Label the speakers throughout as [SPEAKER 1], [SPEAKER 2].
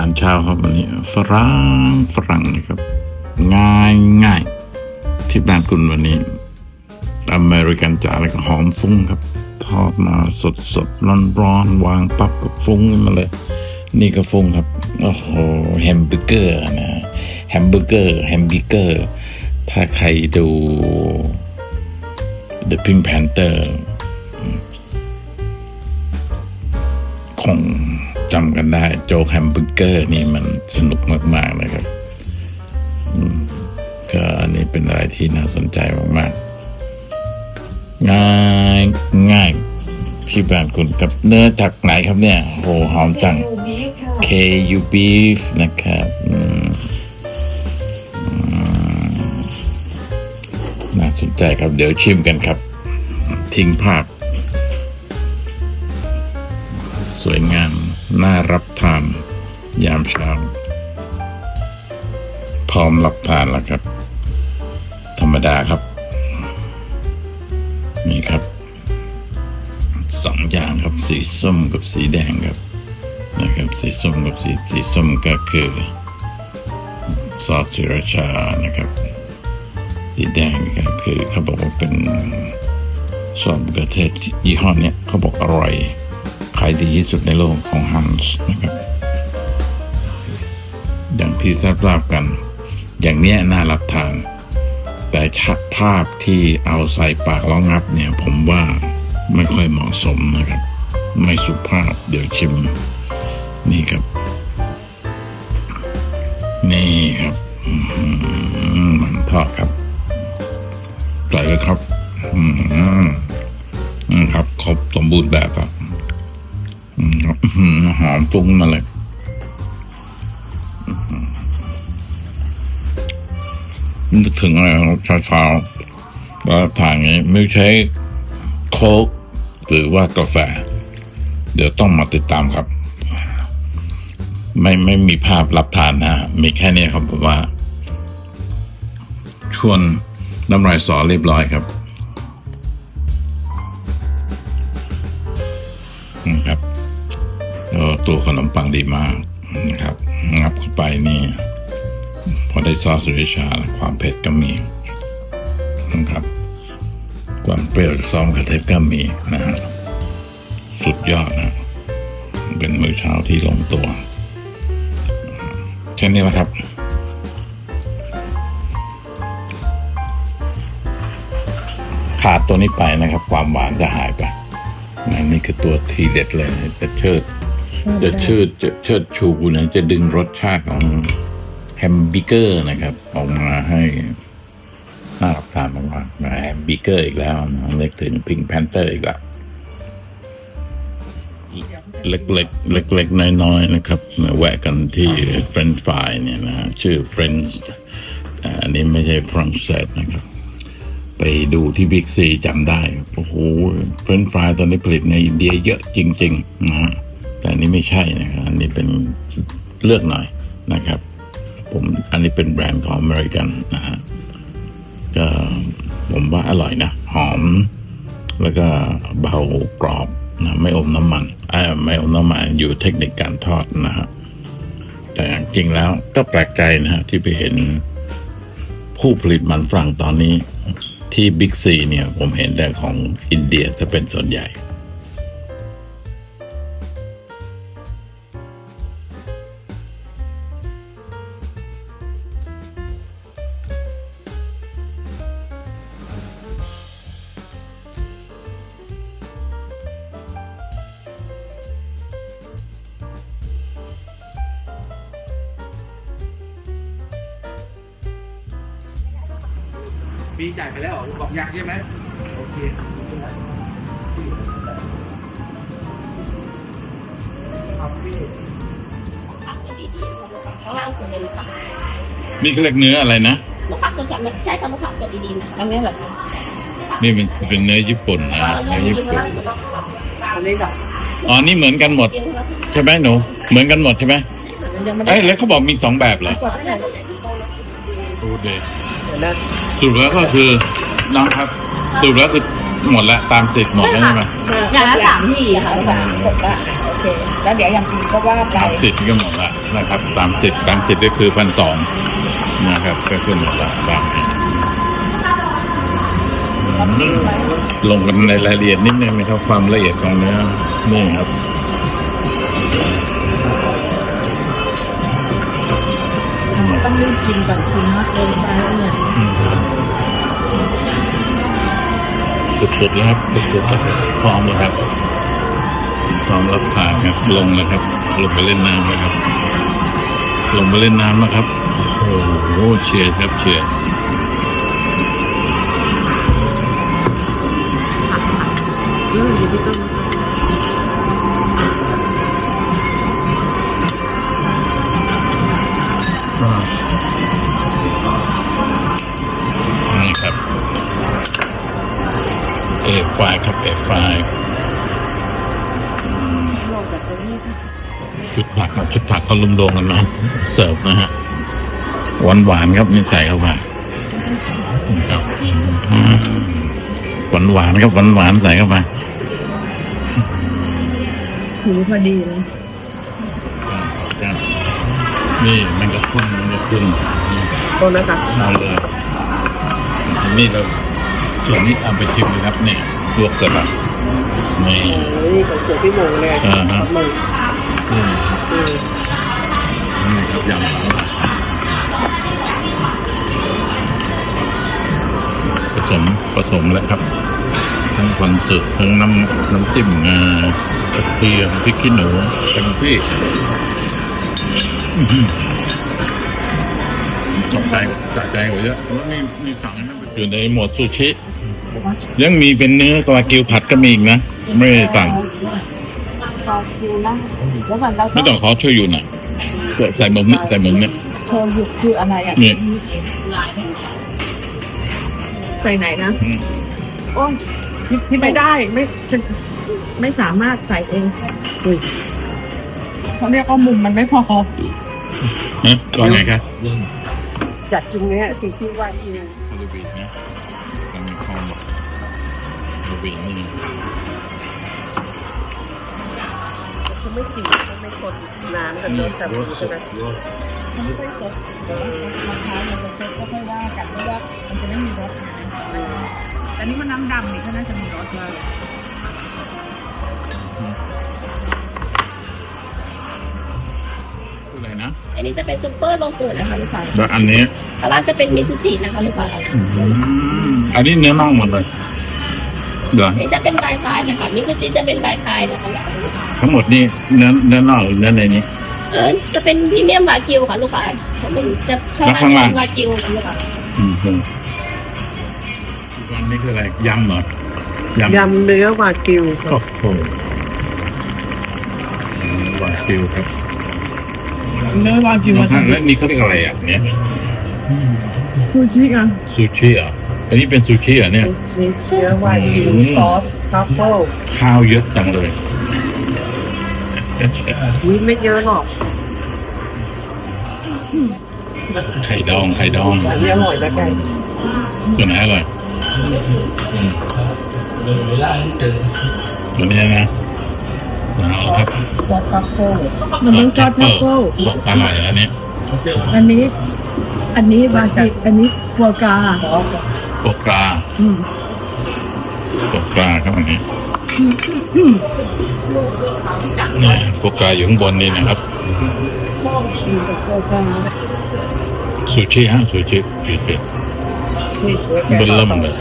[SPEAKER 1] ารเช้าครับวันนี้ฝรั่งฝรั่งนะครับ ง่ายง่ายที่บ้านคุณวันนี้ อเมริกันจ๋าแล้วก็หอมฟุ้งครับ ทอดมาสดสดร้อนร้อนวางปั๊บก็ฟุ้งขึ้นมาเลย นี่ก็ฟุ้งครับ โอ้โหแฮมเบอร์เกอร์นะแฮมเบอร์เกอร์แฮมเบอร์เกอร์ ถ้าใครดู The Pink Panther คง จำกันได้โจ๊กแฮมเบอร์เกอร์นี่มันสนุกมากๆเลยครับอืมก็อันนี้เป็นอะไรที่น่าสนใจมากๆ ง่ายง่ายที่บ้านคุณกับเนื้อจากไหนครับเนี่ยโหหอมจัง KU beef นะครับอืมอืมน่าสนใจครับเดี๋ยวชิมกันครับ ทิ้งภาพ สวยงาม น่ารับทาน ยามเช้า พร้อมรับทานแล้วครับ ธรรมดาครับ นี่ครับสองอย่างครับสีส้มกับสีแดงครับนะครับ สีส้มกับสีสีส้มก็คือซอสสิราชานะครับ สีแดงก็คือเขาบอกว่าเป็นซอสมะเขือเทศยี่ห้อเนี้ยเขาบอกอร่อย ขายดีที่สุดในโลกของฮันส์นะครับ อย่างที่ทราบกัน อย่างเนี้ยน่ารับทาน แต่ชักภาพที่เอาใส่ปากล้วงับเนี่ย ผมว่าไม่ค่อยเหมาะสมนะครับ ไม่สุภาพเดี๋ยวชิม นี่ครับ นี่ครับอื้อหือมันทอดครับใส่เลยครับอืมอืมครับ ครบสมบูรณ์แบบครับ หอมฟุ้งมาเลยนึกถึงอะไรครับเช้าๆแล้วทานงนี้ไม่ใช้โค้กหรือว่ากาแฟ เดี๋ยวต้องมาติดตามครับ ไม่ไม่มีภาพรับทานนะมีแค่นี้ครับผมว่า ชวนน้ำลายสอเรียบร้อยครับครับ ตัวขนมปังดีมากนะครับ งับเข้าไปนี่พอได้ซอสสุริชาความเผ็ดก็มีนะครับ ความเปรี้ยวจากซอมะเขือเทศก็มีนะฮะสุดยอดนะ เป็นมื้อเช้าที่ลงตัวแค่นี้แหละครับขาดตัวนี้ไปนะครับ ความหวานจะหายไปนะนี่คือตัวทีเด็ดเลยจะเชิด จะเชิดจะเชิดชูนะจะดึงรสชาติของแฮมเบอร์เกอร์นะครับ ออกมาให้น่ารับทานมากๆแฮมเบอร์เกอร์อีกแล้วนะนึกถึงพิงแพนเตอร์อีกแล้วเล็กๆเล็กๆน้อยๆนะครับแวะกันที่เฟรนช์ฟรายเนี่ยนะชื่อเฟรนช์อันนี้ไม่ใช่ฝรั่งเศสนะครับ ไปดูที่บิ๊กซีจำได้ โอ้โหเฟรนช์ฟรายตอนนี้ผลิตในอินเดียเยอะจริง ๆ นะฮะ แต่อันนี้ไม่ใช่นะครับอันนี้เป็นเลือกหน่อยนะครับ ผมอันนี้เป็นแบรนด์ของอเมริกันนะฮะก็ผมว่าอร่อยนะ หอม แล้วก็เบากรอบนะไม่อมน้ำมันอ่อไม่อมน้ำมันอยู่เทคนิคการทอดนะฮะแต่จริงแล้วก็แปลกใจนะฮะที่ไปเห็นผู้ผลิตมันฝรั่งตอนนี้ที่บิ๊กซีเนี่ย ผมเห็นแต่ของอินเดียจะเป็นส่วนใหญ่
[SPEAKER 2] ปีจ่ายไปแล้วเหรอบอกยังใช่ไหมโอเคครับพี่
[SPEAKER 3] ผักจะดีๆข้างล่างสุดเลยค่ะ
[SPEAKER 1] นี่เขาเรียกเนื้ออะไรนะ
[SPEAKER 3] ลูกผักจะจับใช้คำว่าผักจะดีๆอันนี้แหละค่ะ
[SPEAKER 1] นี่เป็นเป็นเนื้อญี่ปุ่นนะ
[SPEAKER 3] เนื้
[SPEAKER 1] เนื้
[SPEAKER 3] อ
[SPEAKER 1] อ
[SPEAKER 3] ดี
[SPEAKER 1] ญี่
[SPEAKER 3] ๆ
[SPEAKER 1] ปุ่น
[SPEAKER 3] ข้างล่างสุดก็ผัก
[SPEAKER 2] อันนี้แบบ
[SPEAKER 1] อ๋อ นี่เหมือนกันหมด
[SPEAKER 3] เดียวข้างล่างสุด
[SPEAKER 1] ใช่ไหมหนู เหมือนกันหมดใช่ไหม
[SPEAKER 2] ยังไม่ได้
[SPEAKER 1] เอ้ยแล้วเขาบอกมีสองแบบเหรอ
[SPEAKER 3] ก่อนที่จะใช้
[SPEAKER 1] ดูเด
[SPEAKER 2] เดี๋ยวนะ
[SPEAKER 1] สรุปแล้วก็คือน้องครับสรุปแล้วคือหมดแล้วตามสิทธิ์หมดแล้วใช่ไหม
[SPEAKER 3] อย่างละสามที่ค่ะ
[SPEAKER 4] จบละโอเค แล้วเดี๋ยวอย่างอื่นก็ว่าไป
[SPEAKER 1] ตามสิทธิ์ก็หมดแล้วนะครับตามสิทธิ์ตามสิทธิ์ก็คือพันสองนะครับก็คือหมดแล้วตามนี้อืมลงกันในรายละเอียดนิดนึงนะครับความละเอียดของเนื้อนี่ครับ
[SPEAKER 4] ต้องรีบกินก่อนกินมากเลยไปแล้วเนี่ย
[SPEAKER 1] สุดๆแล้วครับสุดๆแล้วพร้อมแล้วครับพร้อมรับผ่านครับลงแล้วครับ ลงไปเล่นน้ำแล้วครับ ลงไปเล่นน้ำแล้วครับโอ้โหเชียร์ครับเชียร์
[SPEAKER 4] เอออ น
[SPEAKER 1] นี่ครับเอฟไฟครับเอฟไฟ
[SPEAKER 4] ลงแบบนี้ค่ะ
[SPEAKER 1] ชุดผักครับชุดผักเขาลุมโดงกันนะเสิร์ฟนะฮะหวานหวานๆครับนี่ใส่เข้ามานี่ครับหวานหวานๆครับหวานหวานๆใส่เข้ามา
[SPEAKER 4] หูพอดีเลย
[SPEAKER 1] นี่มันก็ขึ้นมันก็ขึ้น
[SPEAKER 4] โอ้นะคะ
[SPEAKER 1] เอาเลยนี่เราส่วนนี้เอาไปชิมเลยครับนี่ลวกเสร็จแล้วนี่
[SPEAKER 4] นี่ของตัวพี่โมงเลย
[SPEAKER 1] อ่าฮะ
[SPEAKER 4] มึง
[SPEAKER 1] อืม
[SPEAKER 4] อืม
[SPEAKER 1] นี่ครับยำผสมผสมแล้วครับทั้งคอนสึทั้งน้ำน้ำจิ้มงากระเทียมพริกขี้หนูเต็มที่ อื้อหือสะใจสะใจกว่าเยอะแล้วนี่นี่สั่งให้มันไปอยู่ในหมวดซูชิ ยังมีเป็นเนื้อกวากิวผัดก็มีอีกนะ ไม่ได้สั่ง
[SPEAKER 4] ต่อคิวนะแล้วก่อนเรา
[SPEAKER 1] ไม่ต้องขอช่วยอยู่หน่อยใส่หมึกนี่ใส่หมึกเนี่ย
[SPEAKER 4] โชว์หยุดคืออะไรอะ
[SPEAKER 1] นี่
[SPEAKER 4] ใส่ไหนนะ
[SPEAKER 1] อืม
[SPEAKER 4] โอ้ที่ไม่ได้ไม่ฉันไม่สามารถใส่เองอุ้ย เขาเรียกว่ามุมมันไม่พอ
[SPEAKER 1] ฮะก่อนไงครับ
[SPEAKER 4] จัดจริงเนี่ยสิ่งที่ว่าอีก
[SPEAKER 1] คาราบีนะมันมีความคาราบีนี่
[SPEAKER 4] เขาไม่กินเขาไม่กดน้ำกันโดนจับใช่ไหมมันไม่ค่อยสดมะพร้าวมันจะสดก็ค่อยว่ากันเพราะว่ามันจะไม่มีรสแต่นี่มันน้ำดำนี่ก็น่าจะมีรสมาก
[SPEAKER 3] อันนี้จะเป็นซุปเปอร์โลสูตรนะคะลูกค้า
[SPEAKER 1] แล้วอันนี้
[SPEAKER 3] ข้างล่างจะเป็นมิซูจินะคะลูกค้า
[SPEAKER 1] อันนี้เนื้อน่องหมดเลยเดี๋ยว
[SPEAKER 3] อันนี้จะเป็นใบพายนะคะมิซูจิจะเป็นใบพายนะคะ
[SPEAKER 1] ทั้งหมดนี่เนื้อเนื้อน่องหรือเนื้อในนี้
[SPEAKER 3] เออจะเป็นพรีเมียมวากิวค่ะลูกค้าจะข้างล่างจะเป็นวากิวนะลูกค้า
[SPEAKER 1] อืมอืมอันนี้คืออะไรยำเหรอยำ
[SPEAKER 4] เนื้อวากิว
[SPEAKER 1] โอ้โหวากิวครับ
[SPEAKER 4] เนื้อวากิว
[SPEAKER 1] น้องท่านแล้วนี่เขาเรียกอะไรอะเนี่ย
[SPEAKER 4] ซูชิอะ
[SPEAKER 1] ซูชิเหรอะอันนี้เป็นซูชิเหรอะเนี่ย
[SPEAKER 4] ซูชิเนื้อวากิวซอสทรัฟเฟิล
[SPEAKER 1] ข้าวเยอะจังเลย
[SPEAKER 4] นี่ไม่เยอะหรอก
[SPEAKER 1] ไข่ดองไข่ดอง
[SPEAKER 4] อันนี้อร่อยนะไก่
[SPEAKER 1] ตัวไหนอร่อยอืมตัวนี้นะ เอาครับ
[SPEAKER 4] ซอสทรัฟเฟิลมันเป็นซอสทรัฟเฟิล
[SPEAKER 1] สดอร่อยอันนี้
[SPEAKER 4] อันนี้ อันนี้วากิวอันนี้ฟัวกรา
[SPEAKER 1] โปกรา
[SPEAKER 4] อืม
[SPEAKER 1] โปกราครับอันนี้นี่โฟกราอยู่ข้างบนนี่นะครับ
[SPEAKER 4] ชีสฟัวกรา
[SPEAKER 1] ซูชิฮะซูชิซูชิ
[SPEAKER 4] นี่
[SPEAKER 1] เบนเริ่มเลย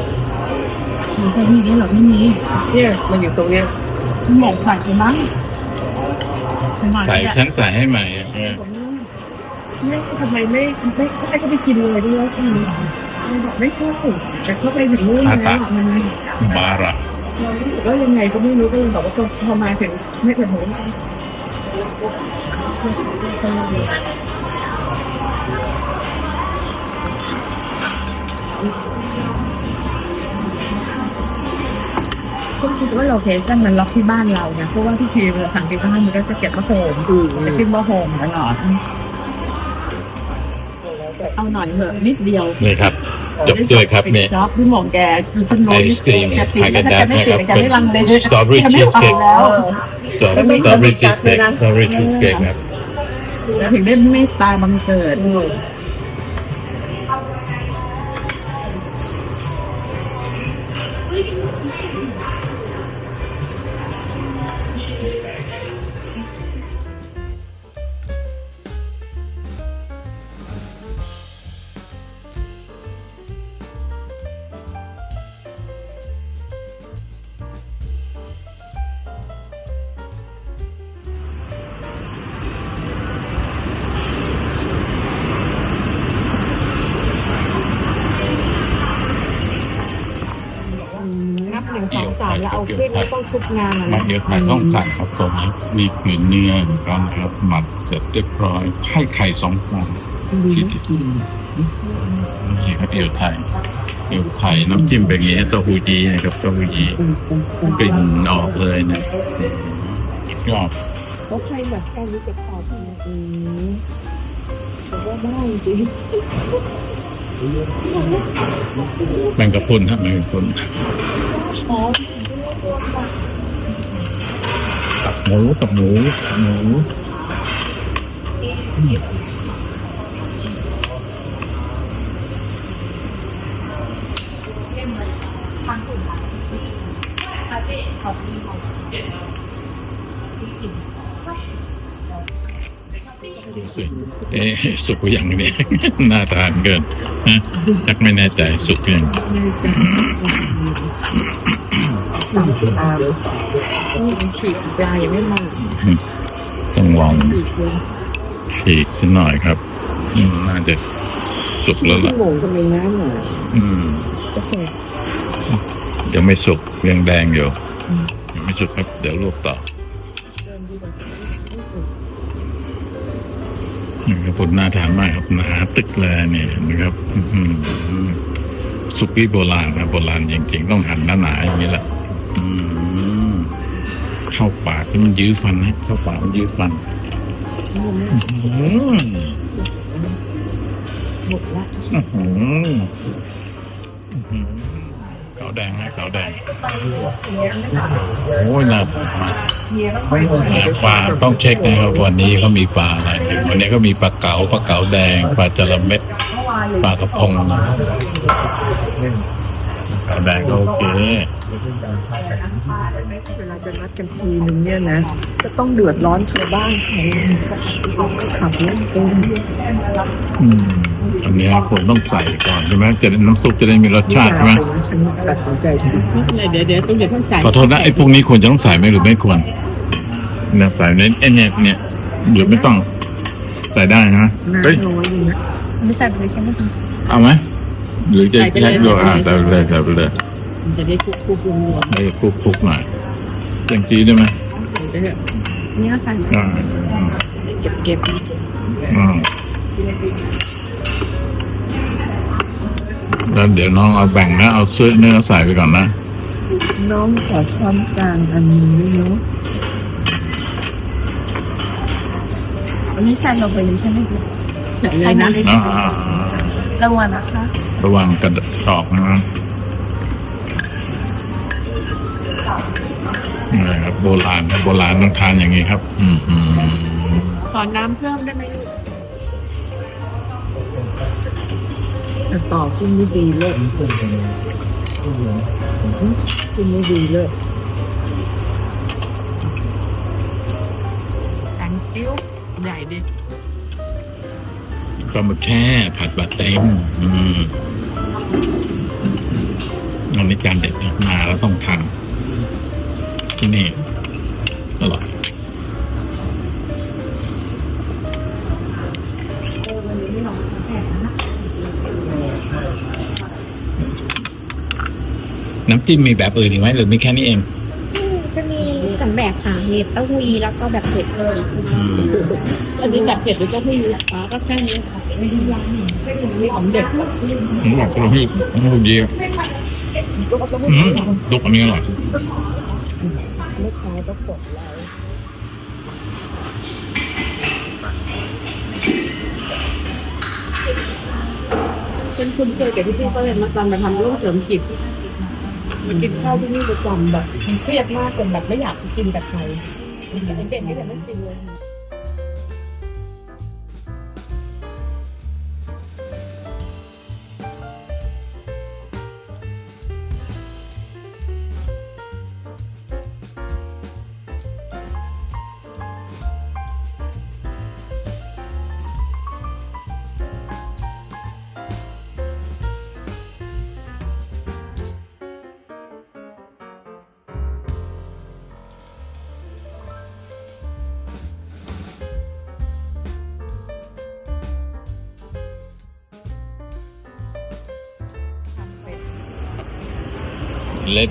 [SPEAKER 4] มันก็มีนี่หรอไม่มีเนี่ยมันอยู่ตรงเนี้ย หมกใส่ไปมั้ง
[SPEAKER 1] ใส่ฉันใส่ให้ใหม่เออ
[SPEAKER 4] ไม่ทำไมไม่ไม่ไม่ก็ไปกินเลยด้วยอืมมันบอกไม่ชอบแต่เข้าไปถึงนู่นแล้วอะมัน
[SPEAKER 1] บาระ
[SPEAKER 4] เรารู้สึกว่ายังไงก็ไม่รู้ก็เลยบอกว่าพอมาถึงไม่เป็นหัว ก็คิดว่าโลเคชั่นมันล็อกที่บ้านเราไงเพราะว่าที่คีเราสั่งที่บ้านมันก็จะเก็บมาโฮมจะขึ้นมาโฮมตลอดเอาหน่อยเถอะนิดเดียว
[SPEAKER 1] นี่ครับจบด้วยครับเนี่ย
[SPEAKER 4] จ๊อบพี่หมองแกคือฉันรู้
[SPEAKER 1] ไอศกรีม
[SPEAKER 4] แกติด
[SPEAKER 1] ฮา
[SPEAKER 4] แล้
[SPEAKER 1] กาวดา
[SPEAKER 4] แก
[SPEAKER 1] ส
[SPEAKER 4] ไม่
[SPEAKER 1] นะ
[SPEAKER 4] ติ
[SPEAKER 1] ครับ
[SPEAKER 4] ดแกไม่ลังเล
[SPEAKER 1] สตรอเบอรี่
[SPEAKER 4] แกไม่
[SPEAKER 1] ชีส
[SPEAKER 4] เอา
[SPEAKER 1] เค้ก
[SPEAKER 4] แล้ว
[SPEAKER 1] สตรอเบอรี่ชีสเค้กสตรอเบอรี่ชีสเค้กครับ
[SPEAKER 4] แล้วถึงได้เมตตาบังเกิด นแล้วต้องชุบงาน
[SPEAKER 1] มันเดียวไข่ต้องสั่งครับตรงนี้มีผืนเนื้อการครับหมักเสร็จเรียบร้อยไข่ไข่สองฟองที่ติดนี่ครับเอวไทยเอวไทยน้ำจิ้มแบบนี้เต้าหู้ยี้นะครับเต้าหู้ยี้กลิ่นออกเลยนะยอด
[SPEAKER 4] เขาให้แบบแค่นี้จะพอเท่านั้นเองแต่ว่าได้จริง
[SPEAKER 1] แมงกะพรุนครับแมงกะพรุน ตับหมูตับหมูตับหมูดูสิเอ๊สุกยังเนี่ยน่าทานเกินฮะชักไม่แน่ใจสุกยัง
[SPEAKER 4] นี่ฉีกปลายังไม่มา
[SPEAKER 1] ต้องลอง
[SPEAKER 4] ฉีกเลย
[SPEAKER 1] ฉีกสักหน่อยครับ อืมน่าจะสุกแล้วล่ะ
[SPEAKER 4] หมูกันเลยนะหน่อย
[SPEAKER 1] อืม
[SPEAKER 4] ก็แค่
[SPEAKER 1] ยังไม่สุกยังแดงอยู่ยังไม่สุกครับ เดี๋ยวลวกต่อ
[SPEAKER 4] เดินดีกว่าสุดไม่สุด
[SPEAKER 1] นี่ครับผลน่าทานมากครับหนาตึกเลยเนี่ยนะครับอื้อหือสุกี้โบราณนะโบราณจริงๆ ต้องหั่นหนาๆอย่างนี้แหละอืม เข้าปากนี่มันยื้อฟันนะ เข้าปากมันยื้อฟัน
[SPEAKER 4] หมดละ
[SPEAKER 1] ขาวแดงนะขาวแดง โอ้ยน่าทานมาปลาต้องเช็คนะครับวันนี้เขามีปลาอะไร วันนี้ก็มีปลาเก๋าปลาเก๋าแดง ปลาจระเม็ด ปลากระพงนะ แดงก็โอเค
[SPEAKER 4] เวลาจะนัดกันทีนึงเนี่ยนะก็ต้องเดือดร้อนชาวบ้านเขาไม่ขับรถเอง
[SPEAKER 1] อืมอันเนี้ยควรต้องใส่ก่อนใช่ไหมจะได้น้ำซุปจะได้มีรสชาติใช่ไหม
[SPEAKER 4] ฉันตัดสินใจฉันเดี๋ยวเดี๋ยวต้องเดี๋ยวต้องใส่
[SPEAKER 1] ขอโทษนะไอ้พวกนี้ควรจะต้องใส่ไหมหรือไม่ควรเนี่ยใส่ในไอ้เนี่ยเนี่ยหรือไม่ต้องใส่ได้นะเฮ้ย
[SPEAKER 4] น้ำน้อยอยู่นะ
[SPEAKER 3] ไม่ใส่เลยใช่ไหมคะ
[SPEAKER 1] เอาไหม หรือจะแยกด้วยอ่าใส่ไปเลยใส่ไปเลย
[SPEAKER 4] มันจะได้คุกคุกรวม
[SPEAKER 1] ให้คลุกคลุกๆหน่อยแจงจีได้ไหม
[SPEAKER 4] ๆจะได้
[SPEAKER 3] นี่ก็ใส่
[SPEAKER 1] อ่า
[SPEAKER 4] เก็บเก็บ
[SPEAKER 1] อ่าแล้วเดี๋ยวน้องเอาแบ่งนะ เอาซื้อเนื้อใส่ไปก่อนนะ
[SPEAKER 4] น้องขอช้อนกลางอันนี้เนาะ
[SPEAKER 3] อันนี้ใส่ลงไปเลยใช่ไหมคะ
[SPEAKER 4] ใส่เลยนะ
[SPEAKER 1] อ่า
[SPEAKER 3] ระวังนะคะ
[SPEAKER 1] ระวังกระดอกนะครับนี่ครับ โบราณโบราณต้องทานอย่างนี้ครับ อืมอืม
[SPEAKER 4] ขอน้ำเพิ่มได้ไหมลูกต่อชิ้นนี้ดีเลยชิ้นนี้ดีเลยแตงกิ้วใหญ่ดิ
[SPEAKER 1] ปลาหมึกแช่ผัดบะเต็ม อืม อันนี้จานเด็ดนะมาแล้วต้องทานที่นี่อร่อยน้ำจิ้มมีแบบอื่นอีกไหมหรือมีแค่นี้เอง
[SPEAKER 3] จะมีสองแบบค่ะมีเต้าหู้ยี้แล้วก็แบบเผ็ดเลย
[SPEAKER 1] อืม
[SPEAKER 4] จะมีแบบเผ็ดหรือจะไม่มีอ๋อก็แค่นี้ค่ะไม่ได้ยำไม่ได้มีของเด็ด
[SPEAKER 1] ผมบอกเราพี่ลูกเดียวอืมลูกอันนี้อร่อย
[SPEAKER 4] ลูกค้าก็กดเราเป็นคุณเคยกับที่พี่ก็เลยมาตอนมาทำร่วมเสริมจิตมากินข้าวที่นี่ประจำแบบเครียดมากจนแบบไม่อยากกินกับใครเด็กๆนี่แต่ไม่กินเลย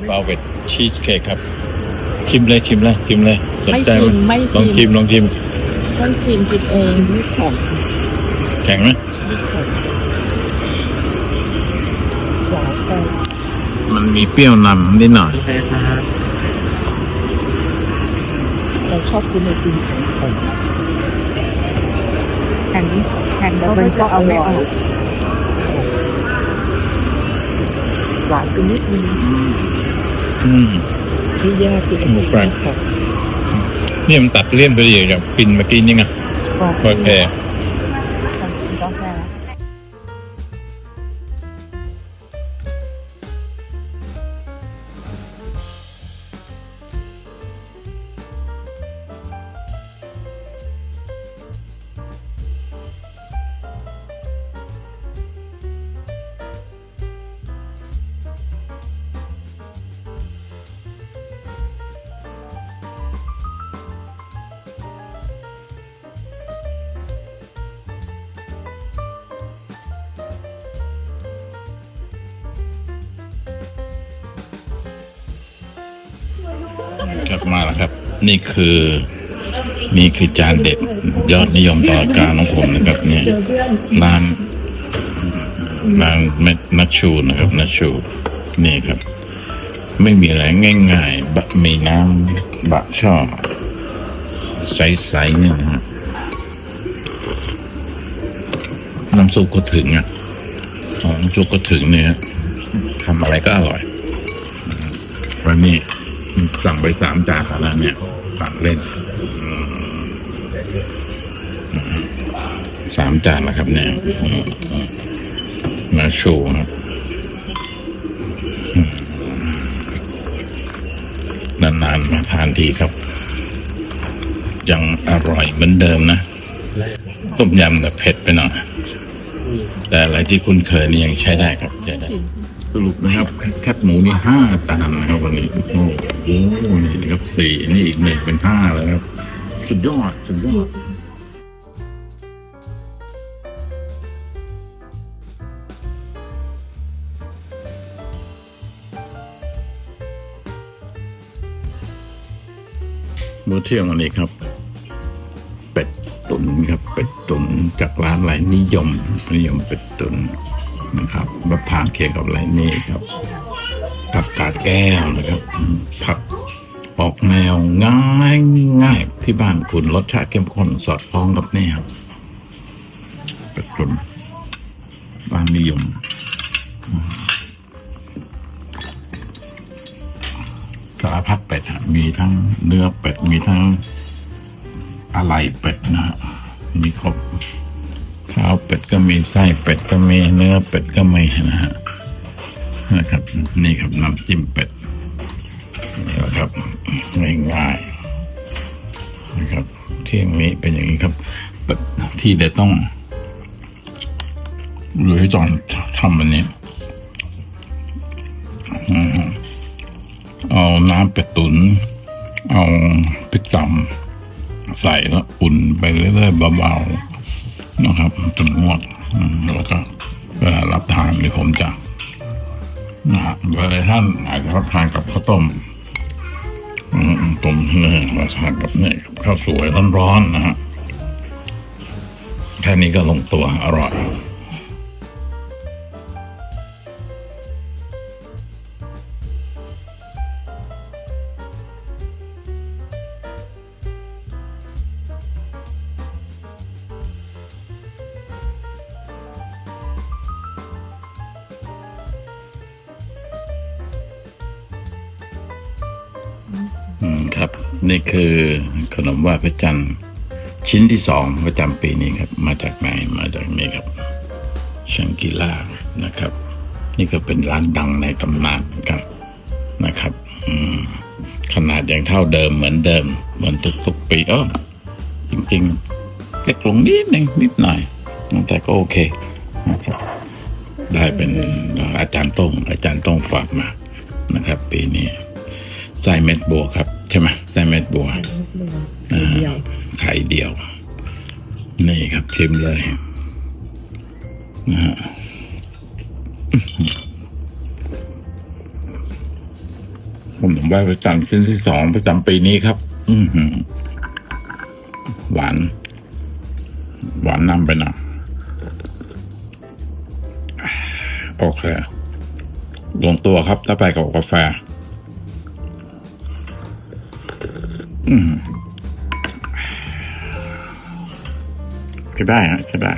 [SPEAKER 1] บาเวตชีสเค้กครับ ชิมเลยชิมเลยชิมเลยสนใจ
[SPEAKER 4] ไม่ชิมไม่
[SPEAKER 1] ล
[SPEAKER 4] ชิ
[SPEAKER 1] อง
[SPEAKER 4] ม
[SPEAKER 1] ชิมลองชิม
[SPEAKER 4] ต้องชิมกินเองแข็ง
[SPEAKER 1] แข็งไหม
[SPEAKER 4] หวานไป
[SPEAKER 1] มันมีเปรี้ยวนำนิดหน่อย
[SPEAKER 2] โอเคครับ
[SPEAKER 4] เราชอบกินไอติมแข็งแข็งแล้วมันก็เอาไม่ออกหวานไปนิดนึง
[SPEAKER 1] อืม
[SPEAKER 4] ที่แย่คือไอติม
[SPEAKER 1] หมูแปลก
[SPEAKER 4] แข็ง
[SPEAKER 1] นี่มันตัดเลี่ยนไปดีอย่างปินเมื่อกี้นี่ไง
[SPEAKER 4] กาแฟ
[SPEAKER 1] โอเค
[SPEAKER 4] ก
[SPEAKER 1] กลับมาแล้วครับ นี่คือ นี่คือจานเด็ดยอดนิยมตลอดกาลของผมนะครับเนี่ย
[SPEAKER 4] เจอเพื่อน
[SPEAKER 1] ร้านร้านเม็ดนัชชูนะครับนัชชู นี่ครับ ไม่มีอะไรง่ายๆบะมีน้ำบะช่อใสๆเนี่ยนะฮะน้ำซุปก็ถึงอะอ๋อน้ำซุปก็ถึงเนี่ยทำอะไรก็อร่อยวันนี้ สั่งไปสามจานแล้วเนี่ยสั่งเล่นสามจานแล้วครับ เนี่ยมาโชว์ครับนานๆมาทานทีครับ ยังอร่อยเหมือนเดิมนะ ต้มยำแต่เผ็ดไปหน่อยแต่อะไรที่คุณเคยนี่ยังใช้ได้ครับใช้ได้ สรุปนะครับแคบหมูนี่ห้าจานนะครับวันนี้ โอ้โหนี่ครับสี่นี่อีกหนึ่งเป็นห้าแล้วครับ สุดยอด สุดยอดมื้อเที่ยงวันนี้ครับ เป็ดตุ๋นครับ เป็ดตุ๋นจากร้านไหลนิยมนิยมเป็ดตุ๋น นะครับรับทานเคียงกับอะไรนี่ครับผักกาดแก้วนะครับผักออกแนวง่ายง่ายที่บ้านคุณรสชาติเข้มข้นสอดคล้องกับนี่ครับเป็ดตุ๋นร้านนิยมสารพัดเป็ดฮะมีทั้งเนื้อเป็ด มีทั้งอะไรเป็ดนะมีครบ เท้าเป็ดก็มีไส้เป็ดก็มีเนื้อเป็ดก็มีนะฮะนะครับ นี่ครับน้ำจิ้มเป็ดนี่แหละครับง่ายๆนะครับเที่ยงนี้เป็นอย่างนี้ครับเป็ดที่เด็ดต้องหรือให้จอนทำอันนี้เอาน้ำเป็ดตุน เอาพริกตำใส่แล้วอุ่นไปเรื่อยๆเบาๆ นะครับจนงวดแล้วก็เวลารับทานนี่ผมจะนะฮะเวลาท่านอาจจะรับทานกับข้าวต้มอืมต้มเนื้อรับทานกับเนี่ยกับข้าวสวยร้อนๆนะฮะแค่นี้ก็ลงตัวอร่อย อืมครับ นี่คือขนมไหว้พระจันทร์ชิ้นที่สองประจำปีนี้ครับ มาจากไหนมาจากนี่ครับชังกิล่านะครับ นี่ก็เป็นร้านดังในตำนานเหมือนกันนะครับขนาดยังเท่าเดิมเหมือนเดิม เหมือนทุกๆปีเออจริงๆเล็กลงนิดหนึ่งนิดหน่อยแต่ก็โอเคนะครับได้เป็นอาจารย์ต้งอาจารย์ต้งฝากมานะครับ ปีนี้ ไส้เม็ดบัวครับ ใช่ไหมไส้เม็ดบัวอ่าไข่เดียว นี่ครับชิมเลยนะฮะผมไหว้ประจำชิ้นที่สองประจำปีนี้ครับ อือหือหวาน หวานนำไปหน่อยโอเคลงตัวครับถ้าไปกับกาแฟ ใช่ได้ฮะใช่ได้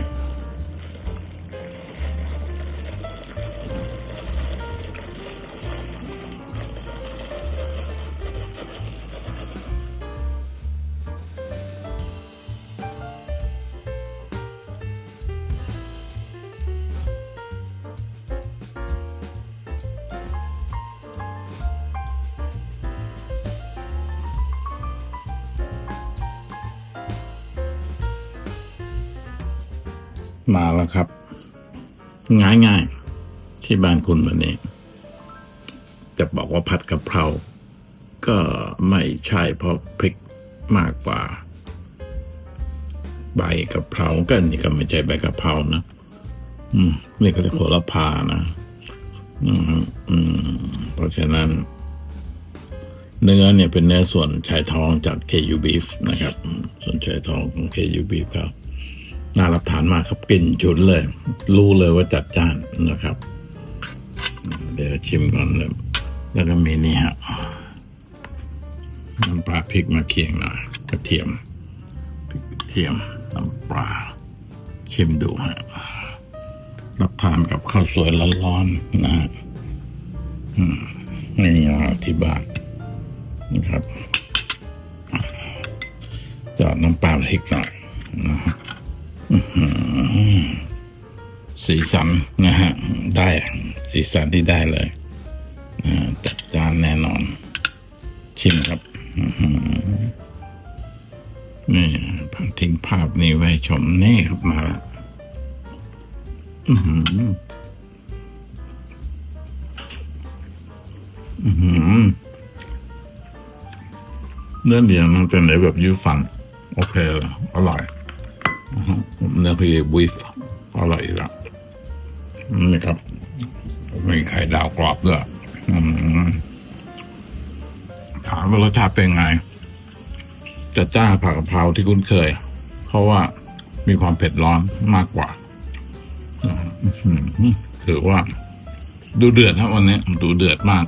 [SPEAKER 1] มาแล้วครับ ง่ายง่ายๆที่บ้านคุณวันนี้ จะบอกว่าผัดกะเพรา ก็ไม่ใช่เพราะพริกมากกว่า ใบกะเพราก็นี่ก็ไม่ใช่ใบกะเพรานะอืมนี่เขาจะโหระพานะอืมอืมเพราะฉะนั้น เนื้อเนี่ยเป็นเนื้อส่วนชายทองจาก KU Beef นะครับ ส่วนชายทองของ KU Beef ครับ น่ารับทานมากครับกลิ่นฉุนเลย รู้เลยว่าจัดจ้านนะครับ เดี๋ยวชิมก่อนเลยแล้วก็มีนี่ฮะน้ำปลาพริกมาเคียงหน่อยกระเทียมพริกกระเทียมน้ำปลาชิมดูฮะรับทานกับข้าวสวยร้อนๆนะฮะนี่นะที่บ้านนะครับจอดน้ำปลาพริกหน่อยนะฮะ สีสันนะฮะ ได้ สีสันที่ได้เลยจัดจานแน่นอน ชิมครับนี่ทิ้งภาพนี้ไว้ชมนี่ครับมาล้วอื้อหืออื้อหือเนื้อเดียวมันจะไหนแบบยืดฟัน โอเคเลยอร่อย นื้อคือบีฟอร่อยละนี่ครับ มีไข่ดาวกรอบด้วยถามว่ารสชาติเป็นไงจะจ้าผักกะเพราที่คุ้นเคย เพราะว่ามีความเผ็ดร้อนมากกว่าถือว่า ดูเดือดครับวันนี้ดูเดือดมาก